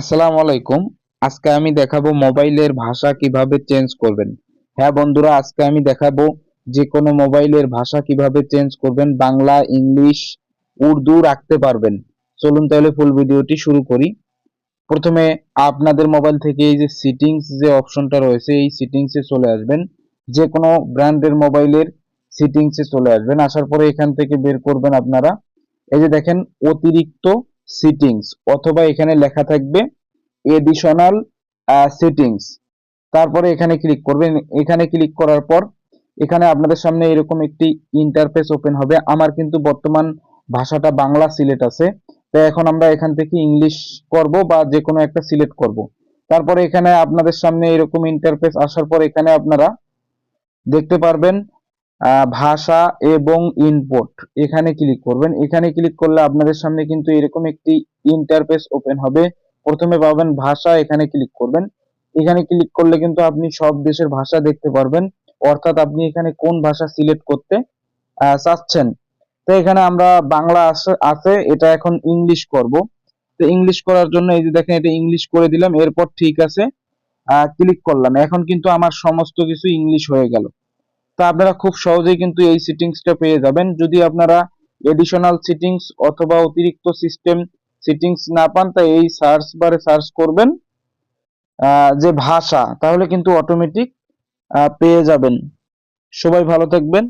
আসসালামু আলাইকুম। আজকে আমি দেখাবো মোবাইলের ভাষা কীভাবে চেঞ্জ করবেন। হ্যাঁ বন্ধুরা, আজকে আমি দেখাবো যে কোনো মোবাইলের ভাষা কীভাবে চেঞ্জ করবেন, বাংলা, ইংলিশ, উর্দু রাখতে পারবেন। চলুন তাহলে ফুল ভিডিওটি শুরু করি। প্রথমে আপনাদের মোবাইল থেকে এই যে সিটিংস যে অপশনটা রয়েছে, এই সিটিংসে চলে আসবেন। যে কোনো ব্র্যান্ডের মোবাইলের সিটিংসে চলে আসবেন। আসার পরে এখান থেকে বের করবেন আপনারা। এই যে দেখেন, অতিরিক্ত সিটিংস অথবা এখানে লেখা থাকবে এডিশনাল সেটিংস তারপরে এখানে ক্লিক করবেন। এখানে ক্লিক করার পর এখানে আপনাদের সামনে এরকম একটি ইন্টারফেস ওপেন হবে। আমার কিন্তু বর্তমান ভাষাটা বাংলা সিলেক্ট আছে। তাই এখন আমরা এখান থেকে ইংলিশ করব বা যে কোনো একটা সিলেক্ট করব। তারপরে এখানে আপনাদের সামনে এরকম ইন্টারফেস আসার পর এখানে আপনারা দেখতে পারবেন ভাষা এবং ইনপুট এখানে ক্লিক করবেন। এখানে ক্লিক করলে আপনাদের সামনে কিন্তু এরকম একটি ইন্টারফেস ওপেন হবে। প্রথমে পাবেন ভাষা, এখানে ক্লিক করবেন। এখানে ক্লিক করলে কিন্তু আপনি সব দেশের ভাষা দেখতে পারবেন। অর্থাৎ আপনি এখানে কোন ভাষা সিলেক্ট করতে চাচ্ছেন। তো এখানে আমরা বাংলা আছে, এটা এখন ইংলিশ করব। তো ইংলিশ করার জন্য এই যে দেখেন, এটা ইংলিশ করে দিলাম। এরপর ঠিক আছে ক্লিক করলাম। এখন কিন্তু আমার সমস্ত কিছু ইংলিশ হয়ে গেল। তো আপনারা খুব সহজেই কিন্তু এই সিটিংসটা পেয়ে যাবেন। যদি আপনারা এডিশনাল সিটিংস অথবা অতিরিক্ত সিস্টেম সিটিংস না পান তা এই সার্চ বারে সার্চ করবেন যে ভাষা, তাহলে কিন্তু অটোমেটিক পেয়ে যাবেন। সবাই ভালো থাকবেন।